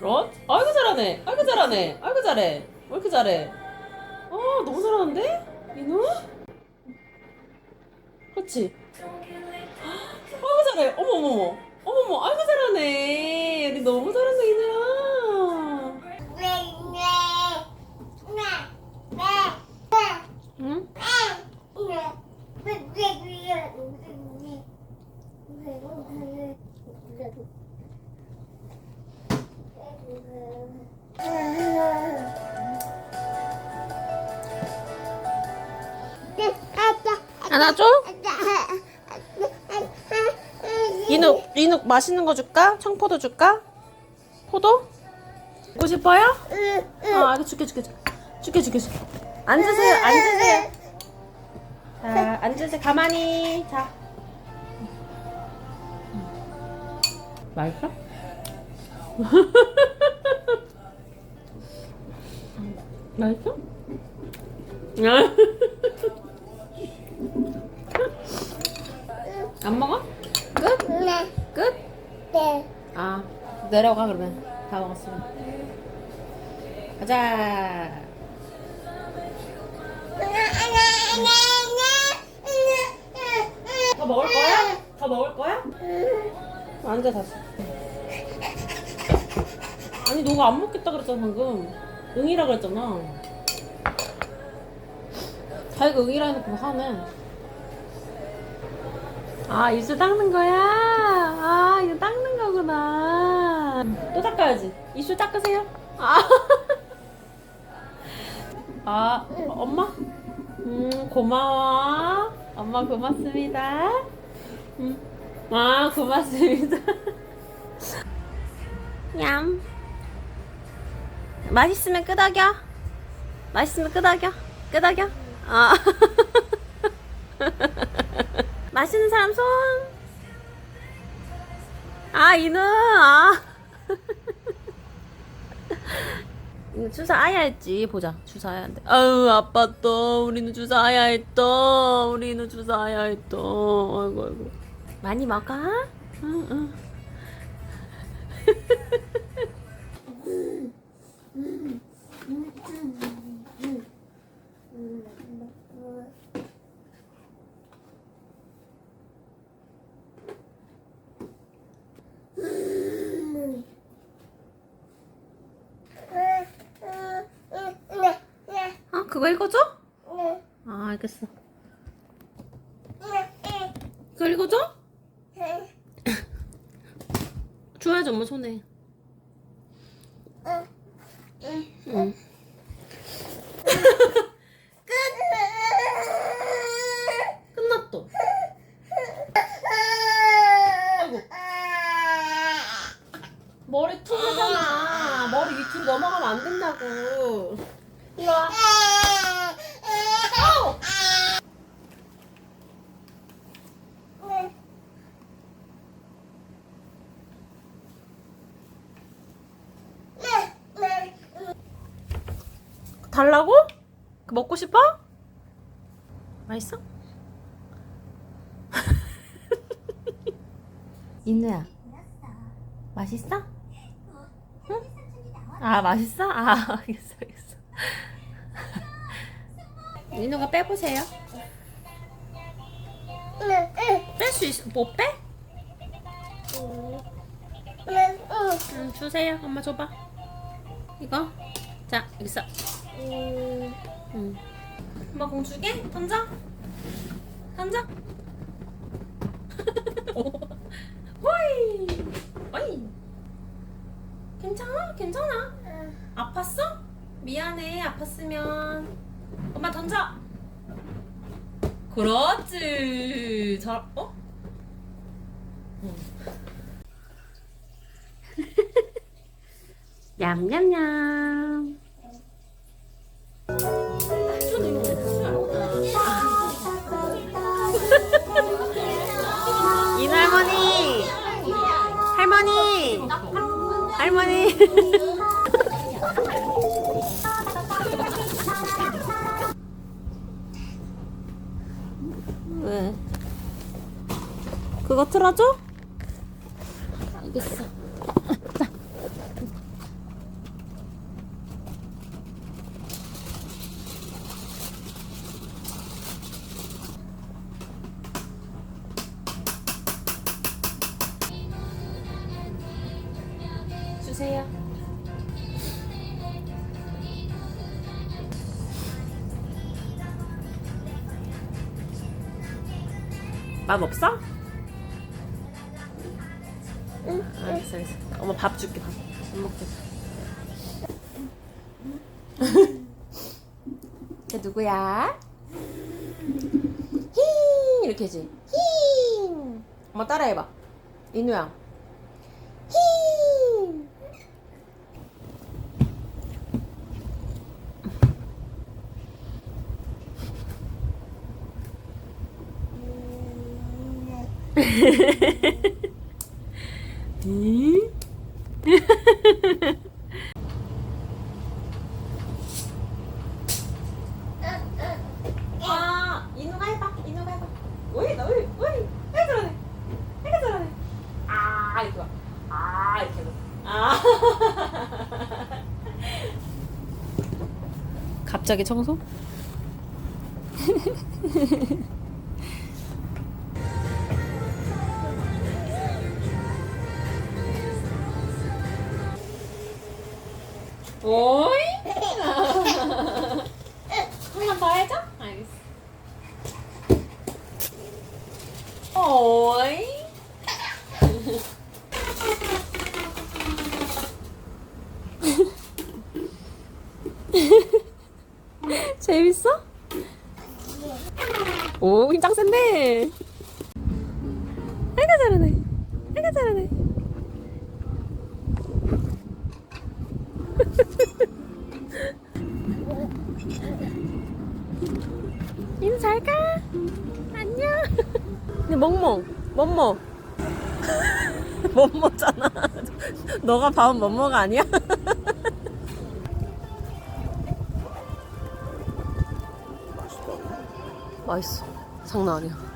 그렇? 아이고 잘하네. 아이고 잘하네. 아이고 잘해. 왜 이렇게 잘해? 아 너무 잘하는데? 민우? 그렇지. 아이고 잘해. 어머 어머 어머. 어머머. 아이고 잘하네. 우리 너무 잘한다 이누야. 응? 안아줘? 이누 이누 맛있는 거 줄까? 청포도 줄까? 포도? 먹고 싶어요? 아, 이거 줄게, 줄게, 줄게. 줄게, 줄게, 줄게. 앉으세요, 앉으세요. 자, 앉으세요. 가만히. 자. 맛있어? 맛있어? 안 먹어? 끝? 끝? 아, 내려가, 그러면. 다 먹었으면. 가자. 더 먹을 거야? 더 먹을 거야? 앉아 다시. 아니 너가 안 먹겠다 그랬잖아 방금. 응이라 그랬잖아. 자기가 응이라 해놓고 하네. 아 입술 닦는 거야? 아 이거 닦는 거구나. 또 닦아야지. 입술 닦으세요. 아. 아 엄마? 음 고마워. 엄마 고맙습니다. 음. 아 고맙습니다. 냠. 맛있으면 끄덕여. 맛있으면 끄덕여. 끄덕여. 아. 맛있는 사람 손. 아 이누. 아. 이거 주사 아야 했지 보자 주사 아야 한대 아유 아빠 또 우리는 주사 아야 했다 우리는 주사 아야 했다 아이고 아이고 많이 먹어? 응 응. 아 그거 읽어줘? 아 알겠어 그거 읽어줘? 줘야지 엄마 손에 응. 끝났어. 아이고. 머리 튀잖아. 머리 밑으로 넘어가면 안 된다고. 이리 와 아우! 달라고? 그 먹고 싶어? 맛있어? 인우야 맛있어? 응? 아 맛있어? 아 알겠어 알겠어 인우가 빼보세요 뺄 수 있어 뭐 빼? 응 주세요 엄마 줘봐 이거 자 여기 있어 응 엄마 공 주게? 던져 던져 호이 어이 괜찮아? 괜찮아 아팠어? 미안해 아팠으면 엄마 던져 그렇지 잘 어? 응. 냠냠냠 이할머니 할머니 할머니 왜? 그거 틀어줘? 알겠어. 주세요. 맛 없어? 응. 알겠어, 알겠어. 엄마 밥 줄게, 밥. 밥 먹게. 걔 누구야? 히 이렇게 해지. 히. 엄마 따라해봐. 인우야. 히. 히. 아, 인우가 해봐. 인우가 해봐. 오이, 나 오이, 오이. 해가 잘하네. 해가 잘하네. 아, 이렇게 봐. 아, 이렇게 봐. 아. 갑자기 청소? 오이? 한 번 더 해줘? 알겠어. 오이? 재밌어? 오, 힘짱 센데. 아이고 잘하네. 아이고 잘하네. 멍멍, 멍멍. 멍멍잖아. 너가 봐온 멍멍가 아니야? 맛있어. 장난 아니야.